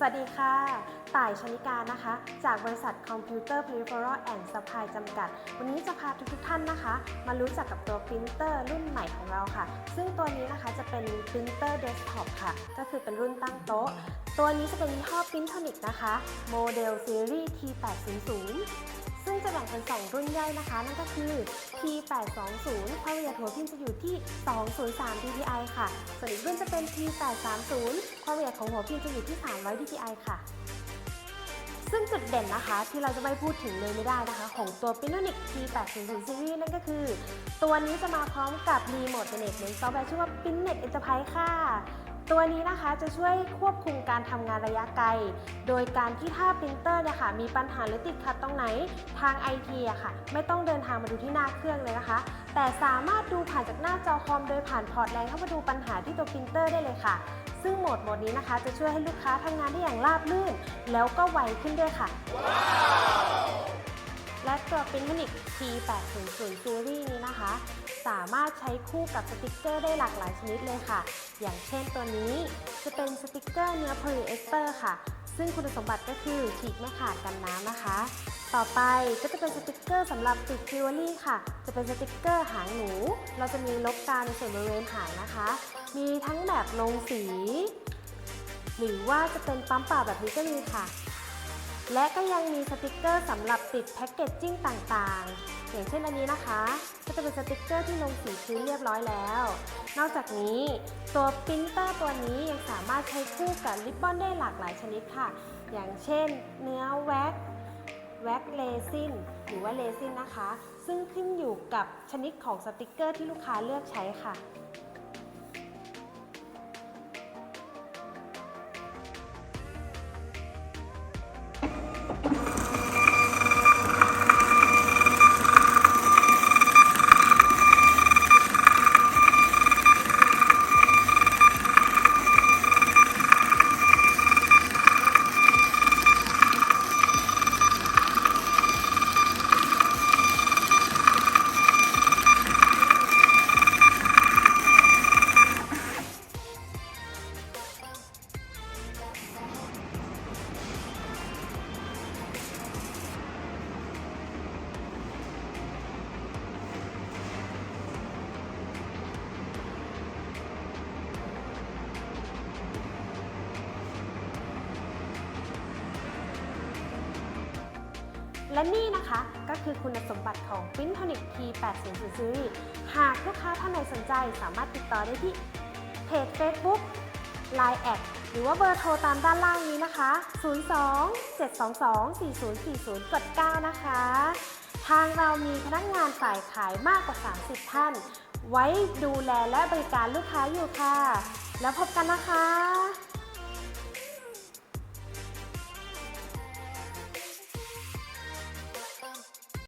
สวัสดีค่ะ ต่ายชนิการนะคะ จากบริษัท Computer Peripheral and Supply จำกัด วันนี้จะพาทุกๆท่านนะคะ มารู้จักกับตัวปรินเตอร์รุ่นใหม่ของเราค่ะ ซึ่งตัวนี้นะคะจะเป็นปรินเตอร์เดสก์ท็อปค่ะ ก็คือเป็นรุ่นตั้งโต๊ะ ตัวนี้จะเป็นยี่ห้อ Printonic นะคะ โมเดลซีรีส์ T800 ซึ่งจะแบ่งเป็น 2 รุ่นย่อยนะคะ นั่นก็คือ T820 ความละเอียดหัวพิมพ์จะอยู่ที่ 203 dpi ค่ะ ส่วนอีกรุ่นจะเป็น T830 ความละเอียดของหัวพิมพ์จะอยู่ที่ 300 dpi ค่ะ ซึ่งจุดเด่นนะคะที่เราจะไม่พูดถึงเลยไม่ได้นะคะ ของตัว Pinonic T800 Series นั่นก็คือ ตัวนี้จะมาพร้อมกับ Remote Management Software ชื่อว่า Pinnet Enterprise ค่ะ ตัวนี้นะคะจะช่วยควบคุมการทำงานระยะไกล โดยการที่ถ้าปรินเตอร์เนี่ยค่ะมีปัญหาหรือติดขัดตรงไหนทาง IT อะค่ะ ไม่ต้องเดินทางมาดูที่หน้าเครื่องเลยนะคะ แต่สามารถดูผ่านจากหน้าจอคอมโดยผ่านพอร์ตแลนเข้ามาดูปัญหาที่ตัวปรินเตอร์ได้เลยค่ะ ซึ่งโหมดโหมดนี้นะคะ จะช่วยให้ลูกค้าทำงานได้อย่างราบรื่น แล้วก็ไวขึ้นด้วยค่ะ และตัว Pintonic T800 Series นี้นะคะ สามารถใช้คู่กับสติกเกอร์ได้หลากหลายชนิดเลยค่ะ อย่างเช่นตัวนี้จะเป็นสติกเกอร์เนื้อโพลีเอสเตอร์ค่ะ ซึ่งคุณสมบัติก็คือฉีกไม่ขาดกันน้ำนะคะ ต่อไปก็จะเป็นสติกเกอร์สำหรับติดจิวเวลรี่ค่ะ จะเป็นสติกเกอร์หางหนู เราจะมีลบกาวในส่วนบริเวณหางนะคะ มีทั้งแบบลงสี หรือว่าจะเป็นปั๊มป่าแบบนี้ก็มีค่ะ และก็ยังมีสติกเกอร์สำหรับติดแพ็กเกจจิ้งต่างๆ อย่างเช่นอันนี้นะคะ ก็จะเป็นสติกเกอร์ที่ลงสีพื้นเรียบร้อยแล้ว นอกจากนี้ตัวปรินเตอร์ตัวนี้ยังสามารถใช้คู่กับริบบอนได้หลากหลายชนิดค่ะ อย่างเช่น เนื้อแว็กแว็กเลซินหรือว่าเลซินนะคะ ซึ่งขึ้นอยู่กับชนิดของสติกเกอร์ที่ลูกค้าเลือกใช้ค่ะ และนี่นะคะก็คือคุณสมบัติของ Printonic T800 Series หากลูกค้าท่านใดสนใจสามารถติดต่อได้ที่เพจ Facebook Line แอดหรือว่าเบอร์โทรตามด้านล่างนี้นะคะ 02 722 4040 กด 9 นะคะ ทางเรามีพนักงานฝ่ายขายมากกว่า 30 ท่าน ไว้ดูแลและบริการลูกค้าอยู่ค่ะ แล้วพบกันนะคะ